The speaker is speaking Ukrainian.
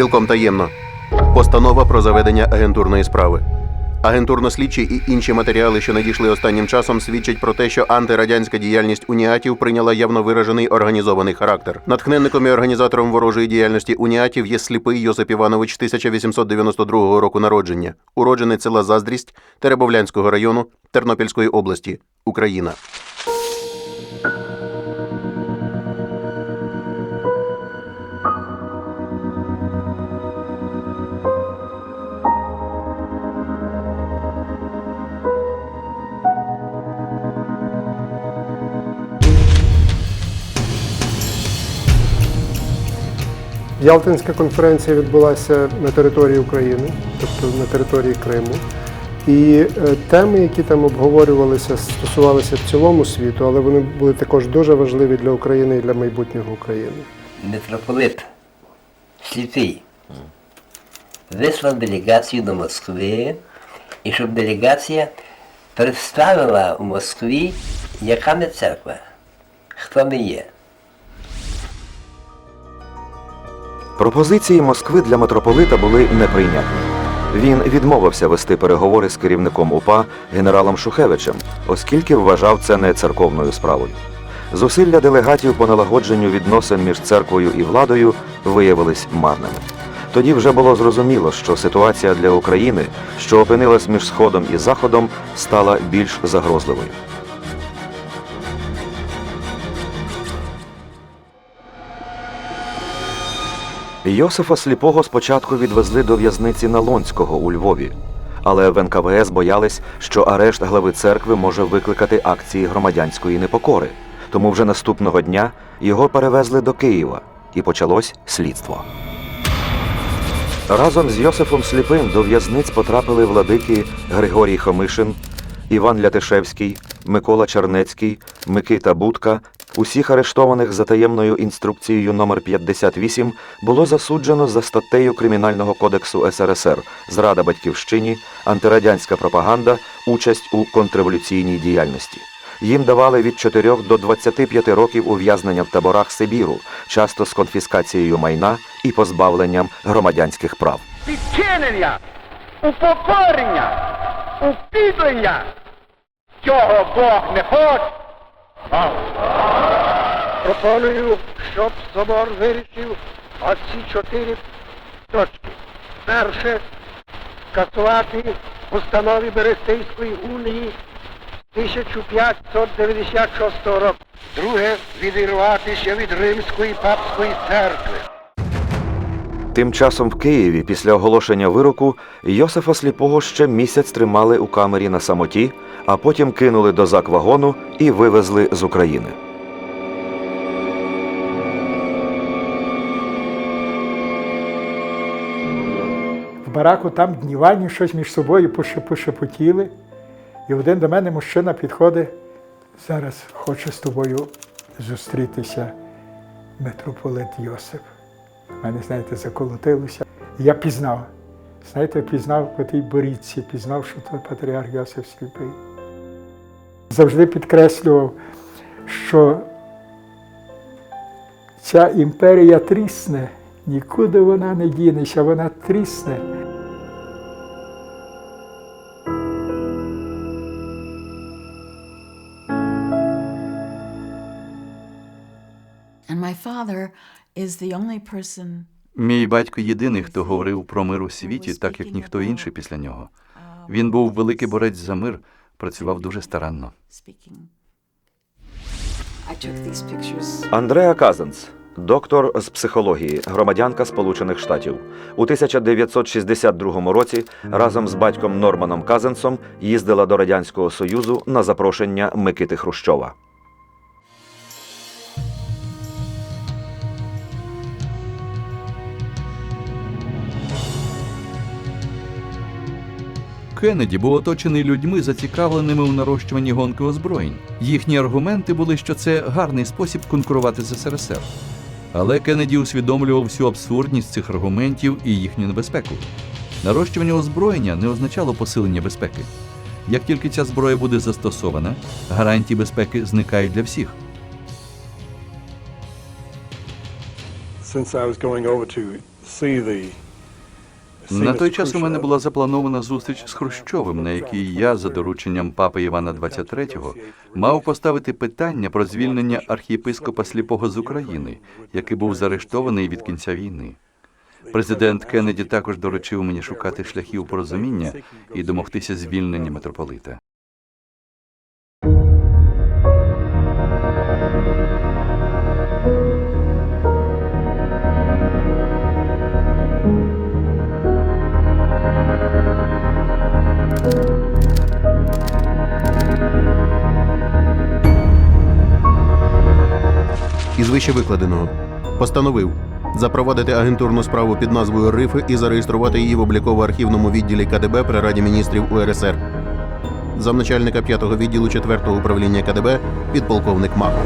Цілком таємно. Постанова про заведення агентурної справи. Агентурно-слідчі і інші матеріали, що надійшли останнім часом, свідчать про те, що антирадянська діяльність уніатів прийняла явно виражений організований характер. Натхненником і організатором ворожої діяльності уніатів є сліпий Йосип Іванович 1892 року народження, уродженець села Заздрість Теребовлянського району Тернопільської області, Україна. Ялтинська конференція відбулася на території України, тобто на території Криму. І е, теми, які там обговорювалися, стосувалися в цілому світу, але вони були також дуже важливі для України і для майбутнього України. Митрополит Сліпий вислав делегацію до Москви, і щоб делегація представила у Москві, яка ми церква, хто ми є. Пропозиції Москви для митрополита були неприйнятні. Він відмовився вести переговори з керівником УПА генералом Шухевичем, оскільки вважав це не церковною справою. Зусилля делегатів по налагодженню відносин між церквою і владою виявились марними. Тоді вже було зрозуміло, що ситуація для України, що опинилась між Сходом і Заходом, стала більш загрозливою. Йосифа Сліпого спочатку відвезли до в'язниці Налонського у Львові, але в НКВС боялись, що арешт глави церкви може викликати акції громадянської непокори. Тому вже наступного дня його перевезли до Києва і почалось слідство. Разом з Йосифом Сліпим до в'язниць потрапили владики Григорій Хомишин, Іван Лятишевський, Микола Чернецький, Микита Будка. Усіх арештованих за таємною інструкцією номер 58 було засуджено за статтею Кримінального кодексу СРСР зрада батьківщині, антирадянська пропаганда, участь у контрреволюційній діяльності. Їм давали від 4 до 25 років ув'язнення в таборах Сибіру, часто з конфіскацією майна і позбавленням громадянських прав. відчинення, упокорення, упідлення. Цього Бог не хоче. Пропоную, щоб собор вирішив оці чотири точки. Перше, скасувати постанови Берестейської унії 1596 року. Друге, відірватися від Римської папської церкви. Тим часом в Києві після оголошення вироку Йосифа Сліпого ще місяць тримали у камері на самоті, а потім кинули до заквагону і вивезли з України. В бараку там днівальні щось між собою поше- пошепотіли. І один до мене мужчина підходить, зараз хоче з тобою зустрітися митрополит Йосип. Мене, знаєте, заколотилося. Я пізнав. Знаєте, пізнав по тій борідці, пізнав, що то патріарх Йосиф Сліпий. Завжди підкреслював, що ця імперія трісне, нікуди вона не дінеться, вона трісне. Мій батько єдиний, хто говорив про мир у світі, так як ніхто інший після нього. Він був великий борець за мир, працював дуже старанно. Андреа Казенц, доктор з психології, громадянка Сполучених Штатів. У 1962 році разом з батьком Норманом Казенцом їздила до Радянського Союзу на запрошення Микити Хрущова. Кеннеді був оточений людьми, зацікавленими у нарощуванні гонки озброєнь. Їхні аргументи були, що це гарний спосіб конкурувати з СРСР. Але Кеннеді усвідомлював всю абсурдність цих аргументів і їхню небезпеку. Нарощування озброєння не означало посилення безпеки. Як тільки ця зброя буде застосована, гарантії безпеки зникають для всіх. since I was going over to На той час у мене була запланована зустріч з Хрущовим, на якій я, за дорученням папи Івана XXIII, мав поставити питання про звільнення архієпископа сліпого з України, який був заарештований від кінця війни. Президент Кеннеді також доручив мені шукати шляхів порозуміння і домогтися звільнення митрополита. Із вище викладеного постановив запровадити агентурну справу під назвою Рифи і зареєструвати її в обліково-архівному відділі КДБ при Раді міністрів УРСР. Замначальника 5-го відділу 4-го управління КДБ підполковник Махов.